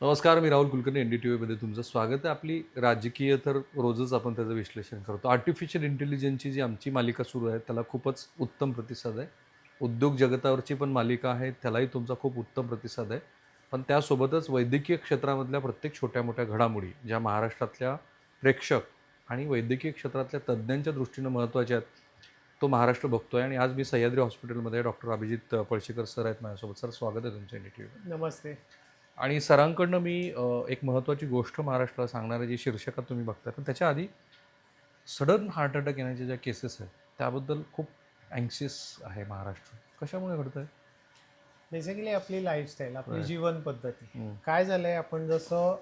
नमस्कार मी Rahul Kulkarni N D T व्हीमध्ये तुमचं स्वागत आहे. आपली राजकीय तर रोजच आपण त्याचं विश्लेषण करतो. आर्टिफिशियल इंटेलिजन्सची जी आमची मालिका सुरू आहे त्याला खूपच उत्तम प्रतिसाद आहे. उद्योग जगतावरची पण मालिका आहे त्यालाही तुमचा खूप उत्तम प्रतिसाद आहे. पण त्यासोबतच वैद्यकीय क्षेत्रामधल्या प्रत्येक छोट्या मोठ्या घडामोडी ज्या महाराष्ट्रातल्या प्रेक्षक आणि वैद्यकीय क्षेत्रातल्या तज्ज्ञांच्या दृष्टीनं महत्त्वाच्या आहेत तो महाराष्ट्र बघतो आहे आणि आज मी सह्याद्री हॉस्पिटलमध्ये डॉक्टर अभिजित पळशीकर सर आहेत माझ्यासोबत. सर स्वागत आहे तुमचं एन डी टी व्ही नमस्ते. आणि सरांकडनं मी एक महत्त्वाची गोष्ट महाराष्ट्राला सांगणारे जी शीर्षकात तुम्ही बघताय. पण त्याच्या आधी सडन हार्ट अटॅक येण्याच्या ज्या केसेस आहेत त्याबद्दल खूप अँक्शियस आहे महाराष्ट्र. कशामुळे घडतंय? बेसिकली आपली लाईफस्टाईल आपली. जीवन पद्धती. काय झालंय आपण जसं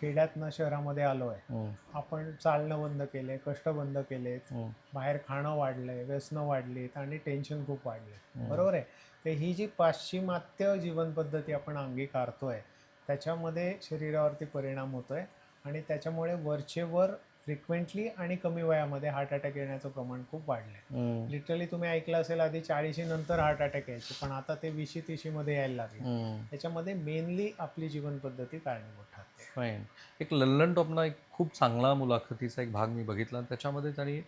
खेड्यातनं शहरामध्ये आलो आहे आपण चालणं बंद केले कष्ट बंद केलेत बाहेर खाणं वाढलंय व्यसनं वाढलीत आणि टेन्शन खूप वाढले. बरोबर आहे? तर ही जी पाश्चिमात्य जीवन पद्धती आपण अंगीकारतोय त्याच्यामध्ये शरीरावरती परिणाम होतोय आणि त्याच्यामुळे वरचे वर फ्रिक्वेंटली आणि कमी वयामध्ये हार्ट अटॅक येण्याचं प्रमाण खूप वाढलंय. हम्म, लिटरली तुम्ही ऐकलं असेल आधी चाळीशी नंतर हार्ट अटॅक यायचे पण आता ते वीशी तीशीमध्ये यायला लागले. त्याच्यामध्ये मेनली आपली जीवन पद्धती कारणीभूत ठरते. फाईन एक लल्लन टॉपना एक खूप चांगला मुलाखतीचा एक भाग मी बघितला. आणि त्याच्यामध्ये त्यांनी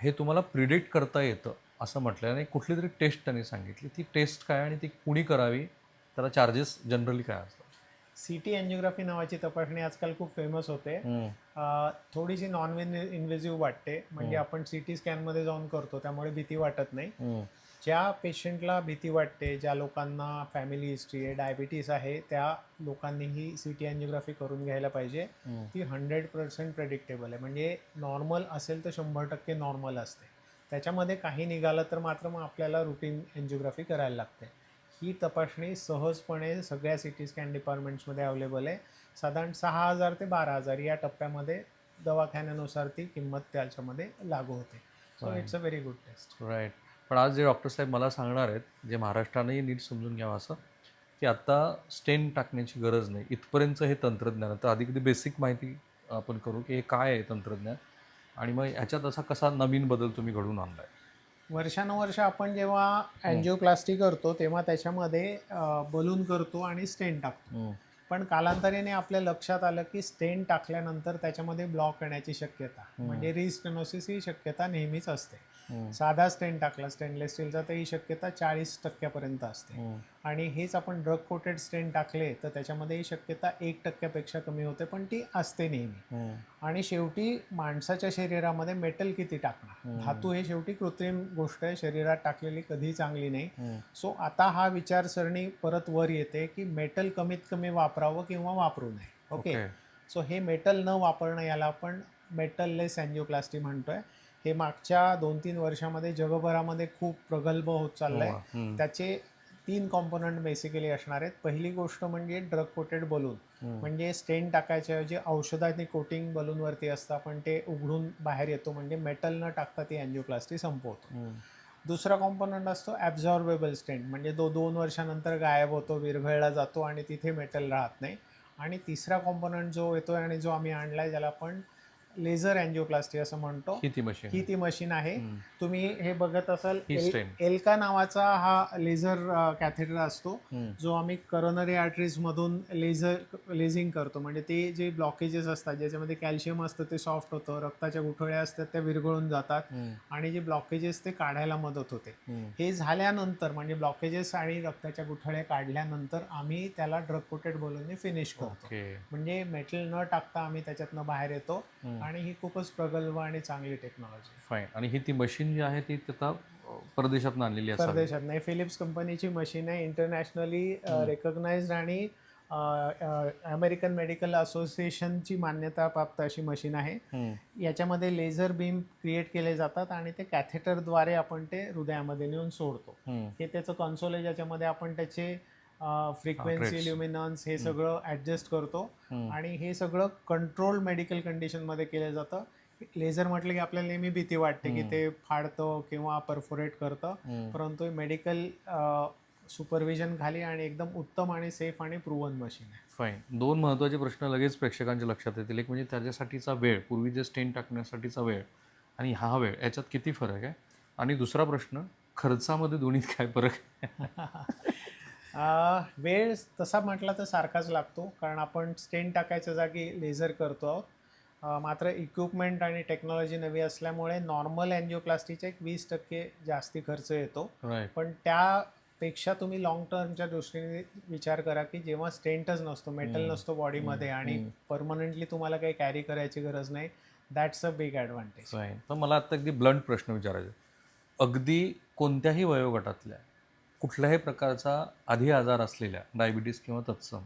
हे तुम्हाला प्रिडिक्ट करता येतं असं म्हटलं आणि कुठली तरी टेस्ट त्यांनी सांगितली. ती टेस्ट काय आणि ती कुणी करावी? त्याला चार्जेस जनरली काय असतात? सी टी अँजिओग्राफी नावाची तपासणी आजकाल खूप फेमस होते. अं, थोडीशी नॉन इन्व्हेजिव्ह वाटते. म्हणजे. आपण सी टी स्कॅनमध्ये जाऊन करतो त्यामुळे भीती वाटत नाही. ज्या पेशंटला भीती वाटते ज्या लोकांना फॅमिली हिस्ट्री आहे डायबिटीस आहे त्या लोकांनीही सी टी अँजिओग्राफी करून घ्यायला पाहिजे. ती हंड्रेड पर्सेंट प्रेडिक्टेबल आहे. म्हणजे नॉर्मल असेल तर शंभर टक्के नॉर्मल असते. त्याच्यामध्ये काही निघालं तर मात्र मग आपल्याला रुटीन एन्जिओग्राफी करायला लागते. ही तपासणी सहजपणे सगळ्या सी टी स्कॅन डिपार्टमेंट्समध्ये अवेलेबल आहे. साधारण सहा हजार ते बारा हजार या टप्प्यामध्ये दवाखान्यानुसार ती किंमत त्याच्यामध्ये लागू होते. So. It's a very good test right पण आज जे डॉक्टर साहेब मला सांगणार आहेत जे महाराष्ट्रानेही नीट समजून घ्यावं असं की आता स्टेन टाकण्याची गरज नाही. इथपर्यंत हे तंत्रज्ञान आहे. तर आधी कधी बेसिक माहिती आपण करू की हे काय आहे तंत्रज्ञान? आणि मग ह्याच्यात असा कसा नवीन बदल तुम्ही घडवून आणलाय? वर्षानुवर्ष आपण जेव्हा अँजिओप्लास्टी करतो तेव्हा त्याच्यामध्ये बलून करतो आणि स्टेन टाकतो. पण कालांतराने आपल्या लक्षात आलं की स्टेन टाकल्यानंतर त्याच्यामध्ये ब्लॉक येण्याची शक्यता. म्हणजे रिस्टेनोसिस ही शक्यता नेहमीच असते. साधा स्टेन टाकला स्टेनलेस स्टीलचा तर ही शक्यता चाळीस टक्क्यापर्यंत असते. आणि हेच आपण ड्रग कोटेड स्टेन टाकले तर त्याच्यामध्ये ही शक्यता एक टक्क्यापेक्षा कमी होते पण ती असते नेहमी. आणि शेवटी माणसाच्या शरीरामध्ये मेटल किती टाकणार. धातू हे शेवटी कृत्रिम गोष्ट आहे शरीरात टाकलेली कधी चांगली नाही. सो आता हा विचारसरणी परत वर येते की मेटल कमीत कमी वापरावं किंवा वापरू नये. ओके ओके सो हे मेटल न वापरणं याला आपण मेटललेस अँजिओप्लास्टी म्हणतोय. हे मागच्या दोन तीन वर्षामध्ये जगभरामध्ये खूप प्रगल्भ होत चाललंय. हम्म, त्याचे तीन कॉम्पोनंट बेसिकली असणार आहेत. पहिली गोष्ट म्हणजे ड्रग कोटेड बलून म्हणजे स्टेन टाकायच्या ऐवजी औषधाने कोटिंग बलूनवरती असतं आपण ते उघडून बाहेर येतो. म्हणजे मेटल न टाकता ती अँजिओप्लास्टी संपवतो. दुसरा कॉम्पोनंट असतो ॲब्झॉर्बेबल स्टेंट म्हणजे तो दोन वर्षानंतर गायब होतो विरघळला जातो आणि तिथे मेटल राहत नाही. आणि तिसरा कॉम्पोनंट जो येतो आणि जो आम्ही आणलाय ज्याला आपण लेझर अँजिओप्लास्टी असं म्हणतो. किती मशीन ही ती मशीन आहे. तुम्ही हे बघत असाल ही एल- stent. एल्का नावाचा हा लेझर कॅथेटर असतो हम्म, जो आम्ही करोनरी आर्टरीजमधून लेझर लेझिंग करतो. म्हणजे ते जे ब्लॉकेजेस असतात ज्याच्यामध्ये कॅल्शियम असतं ते सॉफ्ट होतं रक्ताच्या गुठळ्या असतात त्या विरघळून जातात हम्म, आणि जे ब्लॉकेजेस ते काढायला मदत होते. हम्म. हे झाल्यानंतर म्हणजे ब्लॉकेजेस आणि रक्ताच्या गुठळ्या काढल्यानंतर आम्ही त्याला ड्रग कोटेड बोलून फिनिश करतो. ओके. म्हणजे मेटल न टाकता आम्ही त्याच्यातनं बाहेर येतो हम्म. आणि ही खूपच प्रगल्भ आणि चांगली टेक्नॉलॉजी फाईन आणि ही ती मशीन जी आहे ती आता परदेशातून आणलेली असावी. परदेशात नाही. फिलिप्स कंपनीची मशीन आहे. इंटरनॅशनली हम्म. रेकग्नाइज्ड आणि अमेरिकन मेडिकल असोसिएशनची मान्यता प्राप्त अशी मशीन आहे. याच्यामध्ये लेझर बीम क्रिएट केले जातात आणि ते कॅथेटरद्वारे आपण ते हृदयामध्ये नेऊन सोडतो. हे त्याचं कन्सोल आहे. ज्याच्यामध्ये आपण त्याचे फ्रिक्वेन्सी. ल्युमिनन्स हे. सगळं ॲडजस्ट करतो. आणि हे सगळं कंट्रोल मेडिकल कंडिशनमध्ये केलं जातं लेझर म्हटलं की आपल्याला नेहमी भीती वाटते की. ते फाडतं किंवा परफोरेट करतं. परंतु मेडिकल सुपरविजन खाली आणि एकदम उत्तम आणि सेफ आणि प्रूवन मशीन आहे फाईन दोन महत्त्वाचे प्रश्न लगेच प्रेक्षकांच्या लक्षात येतील एक म्हणजे त्याच्यासाठीचा वेळ पूर्वी जे स्टेन टाकण्यासाठीचा वेळ आणि हा वेळ याच्यात किती फरक आहे आणि दुसरा प्रश्न खर्चामध्ये दोन्हीत काय फरक आहे वेळ तसा म्हटला तर सारखाच लागतो कारण आपण स्टेन टाकायच्या जागी लेझर करतो आहोत मात्र इक्विपमेंट आणि टेक्नॉलॉजी नवी असल्यामुळे नॉर्मल अँजिओप्लास्टीचा एक वीस टक्के जास्ती खर्च येतो पण त्यापेक्षा तुम्ही लॉंग टर्मच्या दृष्टीने विचार करा की जेव्हा स्टेंटच नसतो मेटल. नसतो बॉडीमध्ये. आणि. परमनंटली तुम्हाला काही कॅरी करायची गरज नाही दॅट्स अ बिग ॲडव्हान्टेज तर मला आता अगदी ब्लंट प्रश्न विचारायचा. अगदी कोणत्याही वयोगटातल्या कुठल्याही प्रकारचा आधी आजार असलेल्या डायबिटीस किंवा तत्सम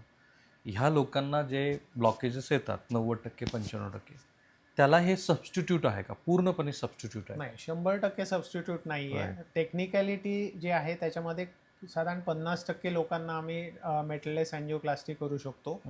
ह्या लोकांना जे ब्लॉकेजेस येतात नव्वद टक्के पंच्याण्णव टक्के त्याला हे सबस्टिट्यूट आहे का? पूर्णपणे सबस्टिट्यूट आहे. नाही शंभर टक्के सबस्टिट्यूट नाही आहे. टेक्निकॅलिटी जी आहे त्याच्यामध्ये साधारण पन्नास टक्के लोकांना आम्ही मेटलेस अँजिओप्लास्टी करू शकतो.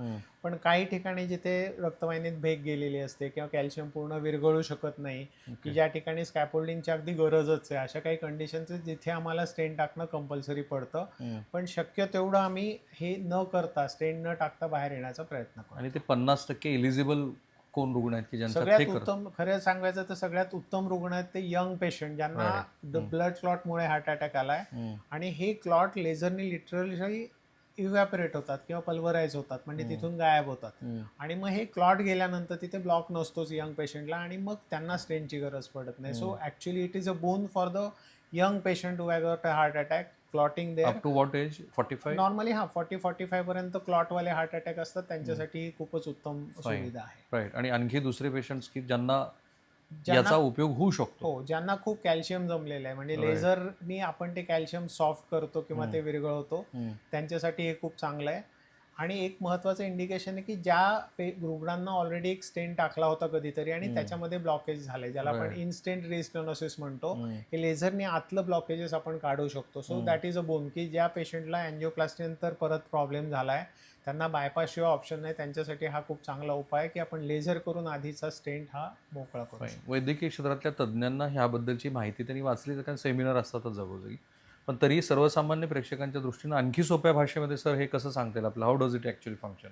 पण काही ठिकाणी जिथे रक्तवाहिनीत भेग गेलेली असते किंवा कॅल्शियम पूर्ण विरघळू शकत नाही की. ज्या ठिकाणी स्कॅपोल्डिंगची अगदी गरजच आहे अशा काही कंडिशन्स जिथे आम्हाला स्टेन टाकणं कंपल्सरी पडतं. पण शक्य तेवढं आम्ही हे न करता स्टेन न टाकता बाहेर येण्याचा प्रयत्न करतो आणि ते पन्नास टक्के एलिजिबल कोण रुग्ण आहेत की ज्यांच्यात सगळ्यात उत्तम खरं सांगायचं तर सगळ्यात उत्तम रुग्ण आहेत ते यंग पेशंट ज्यांना Right. हम्म. ब्लड क्लॉटमुळे हार्ट अटॅक आलाय हम्म. आणि हे क्लॉट लेझरनी लिटरली इव्हॅपरेट होतात किंवा पल्वराईज होतात म्हणजे हम्म. तिथून गायब होतात हम्म. आणि मग हे क्लॉट गेल्यानंतर तिथे ब्लॉक नसतोच यंग पेशंटला आणि मग त्यांना स्टेनची गरज पडत नाही so hmm. Actually it is a boon for the young patient who have got a heart attack clotting there up to what age forty five normally हा फोर्टी फोर्टी फाय पर्यंत क्लॉटवाले हार्ट अटॅक असतात. त्यांच्यासाठी खूपच उत्तम सुविधा आहे. Right आणि आणखी दुसरे पेशंट्स की ज्यांना याचा उपयोग होऊ शकतो. हो ज्यांना खूप कॅल्शियम जमलेलं आहे. म्हणजे. लेझरनी आपण ते कॅल्शियम सॉफ्ट करतो किंवा. ते विरघळवतो. त्यांच्यासाठी हे खूप चांगलं आहे. आणि एक महत्वाचं इंडिकेशन आहे की ज्या रुग्णांना ऑलरेडी एक स्टेन टाकला होता कधीतरी आणि. त्याच्यामध्ये ब्लॉकेज झाले ज्याला आपण. इन्स्टंट रिस्टोनोसिस म्हणतो. हे लेझरने आतलं ब्लॉकेजेस आपण काढू शकतो so. That is a boon की ज्या पेशंटला अँजिओप्लास्टी नंतर परत प्रॉब्लेम झाला आहे त्यांना बायपास शिवाय ऑप्शन नाही त्यांच्यासाठी हा खूप चांगला उपाय की आपण लेझर करून आधीचा स्टेंट हा मोकळा करू. वैद्यकीय क्षेत्रातल्या तज्ज्ञांना ह्याबद्दलची माहिती त्यांनी वाचली तर कारण सेमिनार असतातच जागोजागी पण तरी सर्वसामान्य प्रेक्षकांच्या दृष्टीनं आणखी सोप्या भाषेमध्ये सर हे कसं सांगता येईल आपलं how does it actually function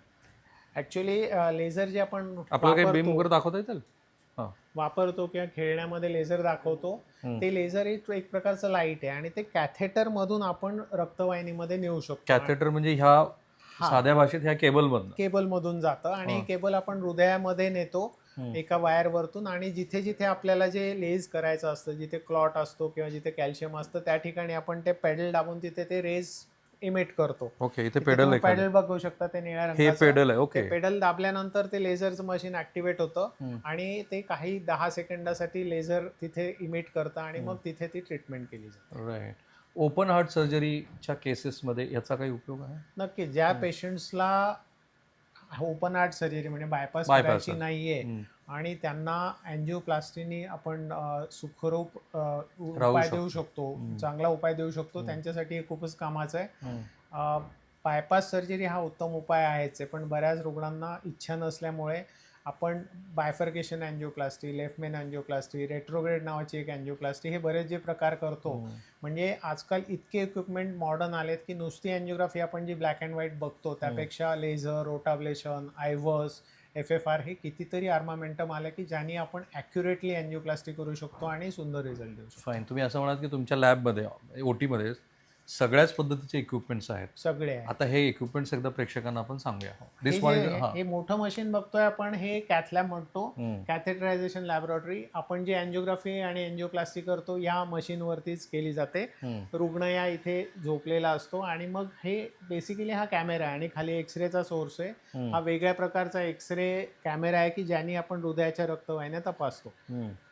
actually laser जे आपण आपल्याला काही वापरतो- बीम वगैरे दाखवता येतील वापरतो किंवा खेळण्यामध्ये लेझर दाखवतो. ते लेझर एक एक प्रकारचं लाइट आहे आणि ते कॅथेटर मधून आपण रक्तवाहिनीमध्ये नेऊ शकतो कॅथेटर म्हणजे ह्या. साध्या भाषेत ह्या केबल मधनं केबल मधून जातं आणि. केबल आपण हृदयामध्ये नेतो. एका वायर वरतून आणि जिथे जिथे आपल्याला जे लेज करायचं असतं जिथे क्लॉट असतो किंवा जिथे कॅल्शियम असतं त्या ठिकाणी आपण ते पेडल दाबून तिथे ते रेज इमिट करतो. ओके इथे पेडल पेडल. बघू शकता ते निळ्या हे पेडल आहे ओके. पेडल दाबल्यानंतर ते लेझरचं मशीन ऍक्टिव्हेट होतं. आणि ते काही दहा सेकंदासाठी लेझर तिथे इमिट करतं आणि मग तिथे ती ट्रीटमेंट केली जाते. राईट ओपन हार्ट सर्जरीच्या केसेसमध्ये याचा काही उपयोग आहे? नक्की ज्या पेशंट्सला ओपन हार्ट सर्जरी म्हणजे बायपास Bypass करायची आहे. नाहीये हम्म. आणि त्यांना अँजिओप्लास्टीनी आपण अ, सुखरूप अ, राहू उपाय. देऊ शकतो हम्म. चांगला उपाय देऊ शकतो हम्म. त्यांच्यासाठी हे खूपच कामाचं आहे हम्म. बायपास सर्जरी हा उत्तम उपाय आहेच आहे पण बऱ्याच रुग्णांना इच्छा नसल्यामुळे आपण bifurcation angioplasty left main angioplasty retrograde नावाची एक अँजिओप्लास्टी हे बरेच जे प्रकार करतो. हम्म. म्हणजे आजकाल इतके इक्विपमेंट मॉडर्न आलेत की नुसती अँजिओग्राफी आपण जी ब्लॅक अँड व्हाईट बघतो त्यापेक्षा laser rotablation IVUS F F R हे कितीतरी आर्मामेंटम आले की ज्यांनी आपण ॲक्युरेटली अँजिओप्लास्टी करू शकतो आणि सुंदर रिझल्ट देऊ शकतो. फाईन तुम्ही असं म्हणाल की तुमच्या लॅबमध्ये ओ टीमध्ये सगळ्याच पद्धतीचे इक्विपमेंट्स आहेत. सगळे आहे आता हे इक्विपमेंट्स एकदा प्रेक्षकांना आपण सांगूया. हे जे- हे. मोठं मशीन बघतोय आपण हे कॅथलॅब म्हणतो. कॅथेटरायझेशन लॅबोरेटरी आपण जी अँजिओग्राफी आणि अँजिओप्लास्टी करतो या मशीनवरतीच केली जाते. रुग्ण या इथे झोपलेला असतो. आणि मग हे बेसिकली हा कॅमेरा आहे आणि खाली एक्सरेचा सोर्स आहे. हा वेगळ्या प्रकारचा एक्सरे कॅमेरा आहे की ज्याने आपण हृदयाच्या रक्तवाहिन्या तपासतो.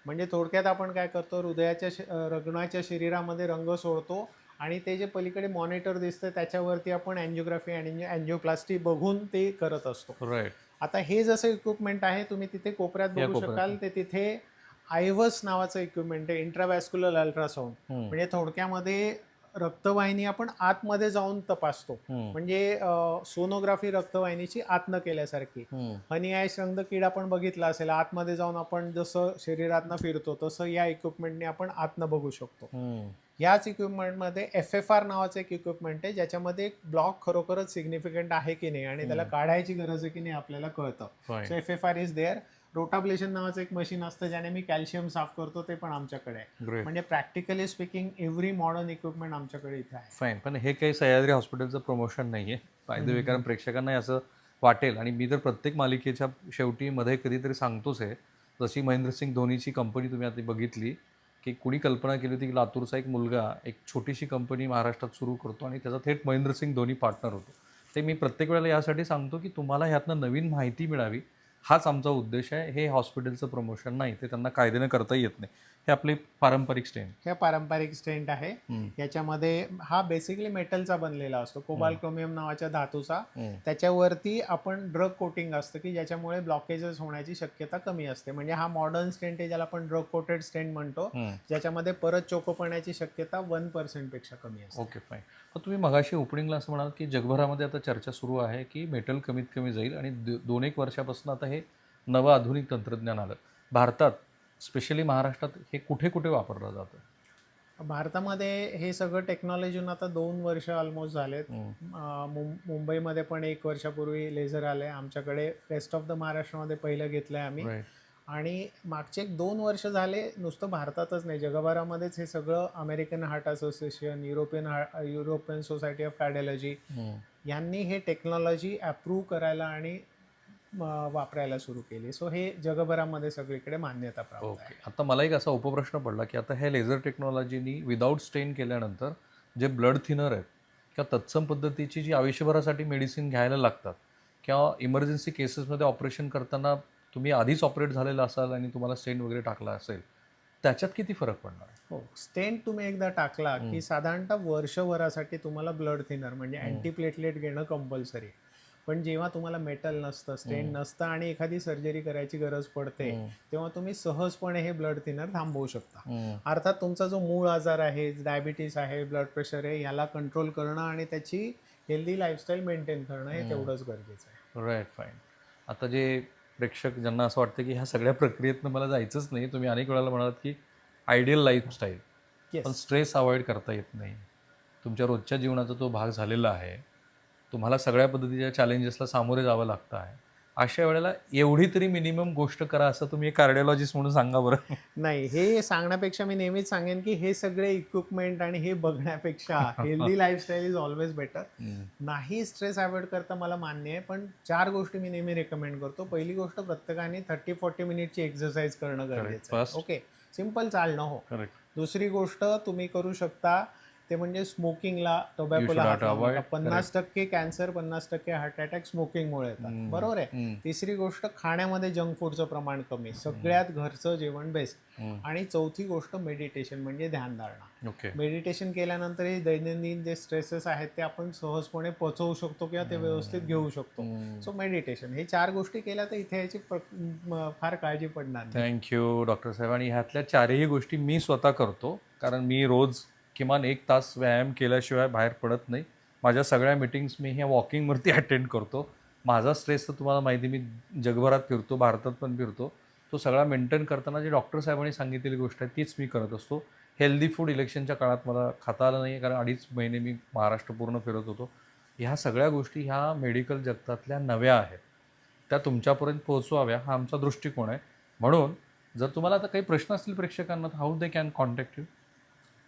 म्हणजे थोडक्यात आपण काय करतो हृदयाच्या श- अं, रुग्णाच्या शरीरामध्ये रंग सोडतो. आणि ते जे पलीकडे मॉनिटर दिसतं त्याच्यावरती आपण अँजिओग्राफी आणि अँजिओप्लास्टी बघून ते करत असतो. राईट आता हे जसं इक्विपमेंट आहे तुम्ही तिथे कोपऱ्यात बघू. शकाल ते तिथे आयवस नावाचं इक्विपमेंट आहे इंट्रावॅस्क्युलर अल्ट्रासाऊंड म्हणजे थोडक्यामध्ये रक्तवाहिनी आपण आतमध्ये जाऊन तपासतो. म्हणजे सोनोग्राफी रक्तवाहिनीची आतनं केल्यासारखी. हनी आयस रंग किड आपण बघितला असेल आतमध्ये जाऊन आपण जसं शरीरातनं फिरतो तसं या इक्विपमेंटने आपण आतनं बघू शकतो. याच इक्विपमेंटमध्ये एफ एफ आर नावाचं एक इक्विपमेंट आहे ज्याच्यामध्ये एक ब्लॉक खरोखरच सिग्निफिकंट आहे की नाही आणि त्याला. काढायची गरज आहे की नाही आपल्याला कळतं. So F F R is there rotablation नावाचं एक मशीन असतं ज्याने मी कॅल्शियम साफ करतो ते पण आमच्याकडे आहे. म्हणजे practically speaking every modern equipment आमच्याकडे इथे आहे. फाईन पण हे काही सह्याद्री हॉस्पिटलचं प्रमोशन नाही आहे फायदे वे कारण प्रेक्षकांना असं वाटेल. आणि मी तर प्रत्येक मालिकेच्या शेवटी मध्ये कधीतरी सांगतोच आहे. जशी महेंद्रसिंग धोनीची कंपनी तुम्ही आता बघितली की कुणी कल्पना केली होती की लातूरचा एक मुलगा एक छोटीशी कंपनी महाराष्ट्रात सुरू करतो आणि त्याचा थेट महेंद्रसिंग धोनी पार्टनर होतो. ते मी प्रत्येक वेळेला यासाठी सांगतो की तुम्हाला ह्यातनं नवीन माहिती मिळावी हाच आमचा उद्देश आहे. हे हॉस्पिटलचं प्रमोशन नाही ते त्यांना कायद्यानं करता येत नाही. हे आपले पारंपरिक स्टेन हे पारंपरिक स्टेंट आहे. याच्यामध्ये हा बेसिकली मेटलचा बनलेला असतो. कोबाल क्रोमियम नावाच्या धातूचा. त्याच्यावरती आपण ड्रग कोटिंग असतं की ज्याच्यामुळे ब्लॉकेजेस होण्याची शक्यता कमी असते. म्हणजे हा मॉडर्न स्टेंट आहे ज्याला आपण ड्रग कोटेड स्टेंट म्हणतो ज्याच्यामध्ये परत चोकोपण्याची शक्यता वन पर्सेंटपेक्षा कमी असते. ओके फाईन मग तुम्ही मगाशी ओपनिंगला असं म्हणाल की जगभरामध्ये आता चर्चा सुरू आहे की मेटल कमीत कमी जाईल आणि दोन एक वर्षापासून आता हे नवं आधुनिक तंत्रज्ञान आलं. भारतात स्पेशली महाराष्ट्रात हे कुठे कुठे वापरलं जातं? भारतामध्ये हे सगळं टेक्नॉलॉजीनं आता दोन वर्ष ऑलमोस्ट झालेत. मुंबईमध्ये पण एक वर्षापूर्वी लेझर आले. आमच्याकडे रेस्ट ऑफ द महाराष्ट्रामध्ये पहिलं घेतलंय आम्ही. Right. आणि मागचे एक दोन वर्ष झाले नुसतं भारतातच नाही जगभरामध्येच हे सगळं American Heart Association European Heart European Society of cardiology. यांनी हे टेक्नॉलॉजी अप्रूव्ह करायला आणि वापरायला सुरू केली. सो हे जगभरामध्ये सगळीकडे मान्यता प्राप्त ओके आहे. आता मला एक असा उपप्रश्न पडला की आता हे लेझर टेक्नॉलॉजीनी विदाऊट स्टेन केल्यानंतर जे ब्लड थिनर आहेत किंवा तत्सम पद्धतीची जी आयुष्यभरासाठी मेडिसिन घ्यायला लागतात किंवा इमर्जन्सी केसेसमध्ये ऑपरेशन करताना तुम्ही आधीच ऑपरेट झालेला असाल आणि तुम्हाला स्टेन वगैरे टाकला असेल त्याच्यात किती फरक पडणार? आहे हो. स्टेंट तुम्ही एकदा टाकला. की साधारणतः वर्षभरासाठी तुम्हाला ब्लड थिनर म्हणजे हम्म. अँटी प्लेटलेट घेणं कंपल्सरी पण जेव्हा तुम्हाला मेटल नसतं हम्म. नसतं आणि एखादी सर्जरी करायची गरज पडते तेव्हा तुम्ही सहजपणे हे ब्लड थिनर थांबवू शकता. अर्थात तुमचा जो मूळ आजार आहे डायबिटीस आहे ब्लड प्रेशर आहे याला कंट्रोल करणं आणि त्याची हेल्दी लाईफस्टाईल मेंटेन करणं हे. तेवढंच गरजेचं आहे. राईट फाईन आता जे प्रेक्षक ज्यांना असं वाटतं की ह्या सगळ्या प्रक्रियेतनं मला जायचंच नाही तुम्ही अनेक वेळाला म्हणालात की आयडियल लाईफस्टाईल पण स्ट्रेस अवॉइड करता येत नाही. तुमच्या रोजच्या जीवनाचा तो भाग झालेला आहे. तुम्हाला सगळ्या पद्धतीच्या चॅलेंजेसला सामोरे जावं लागतं आहे. अशा वेळेला एवढी तरी मिनिमम गोष्ट करा असं तुम्ही कार्डिओलॉजिस्ट म्हणून सांगा बरं. नाही हे सांगण्यापेक्षा मी नेहमीच सांगेन की हे सगळे इक्विपमेंट आणि हे बघण्यापेक्षा healthy lifestyle is always better नाही स्ट्रेस अवॉइड करता मला मान्य आहे पण चार गोष्टी मी नेहमी रेकमेंड करतो. पहिली गोष्ट प्रत्येकाने थर्टी फोर्टी मिनिटची एक्सरसाइज करणं गरजेचं ओके सिंपल चालणं हो. दुसरी गोष्ट तुम्ही करू शकता ते म्हणजे स्मोकिंगला टोबॅकोला हात लावू. नका. पन्नास टक्के कॅन्सर पन्नास टक्के हार्ट अटॅक स्मोकिंगमुळे येतात. बरोबर आहे? तिसरी गोष्ट खाण्यामध्ये जंक फूडचं प्रमाण कमी. सगळ्यात घरचं जेवण बेस्ट आणि चौथी गोष्ट मेडिटेशन म्हणजे ध्यानधारणा ओके मेडिटेशन केल्यानंतर हे दैनंदिन जे स्ट्रेसेस आहेत ते आपण सहजपणे पचवू शकतो किंवा ते व्यवस्थित घेऊ शकतो. सो मेडिटेशन हे चार गोष्टी केल्या तर इथे याची प्र- म- फार काळजी पडणार नाही. थँक्यू डॉक्टर साहेब. आणि ह्यातल्या चारही गोष्टी मी स्वतः करतो. कारण मी रोज किमान एक तास व्यायाम केल्याशिवाय बाहेर पडत नाही. माझ्या सगळ्या मिटिंग्स मी ह्या वॉकिंगवरती अटेंड करतो. माझा स्ट्रेस तर तुम्हाला माहिती मी जगभरात फिरतो भारतात पण फिरतो. तो सगळा मेंटेन करताना जे डॉक्टर साहेबांनी सांगितलेली गोष्ट आहे तीच मी करत असतो. हेल्दी फूड इलेक्शनच्या काळात मला खाता आलं नाही कारण अडीच महिने मी महाराष्ट्र पूर्ण फिरत होतो. ह्या सगळ्या गोष्टी ह्या मेडिकल जगतातल्या नव्या आहेत. त्या तुमच्यापर्यंत पोहोचवाव्या हा आमचा दृष्टिकोन आहे. म्हणून जर तुम्हाला आता काही प्रश्न असतील प्रेक्षकांना how they can contact you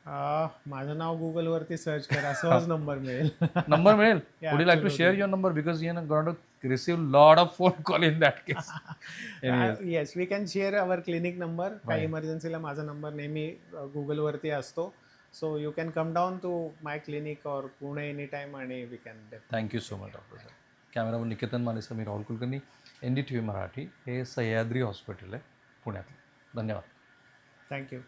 माझं नाव गुगल वरती सर्च करा सहज नंबर मिळेल. नंबर मिळेल? Yeah, would you like to. Share your number because you got to receive lot of phone call in that case yes we can share our clinic number काही. इमर्जन्सीला माझा number नेहमी गुगलवरती असतो. So you can come down to my clinic और Pune any time आणि we can thank you so much doctor Saheb cameraman Niketan Mane Sameer Rahul Kulkarni N D T V Marathi हे Sahyadri hospital आहे पुण्यातलं. धन्यवाद. Thank you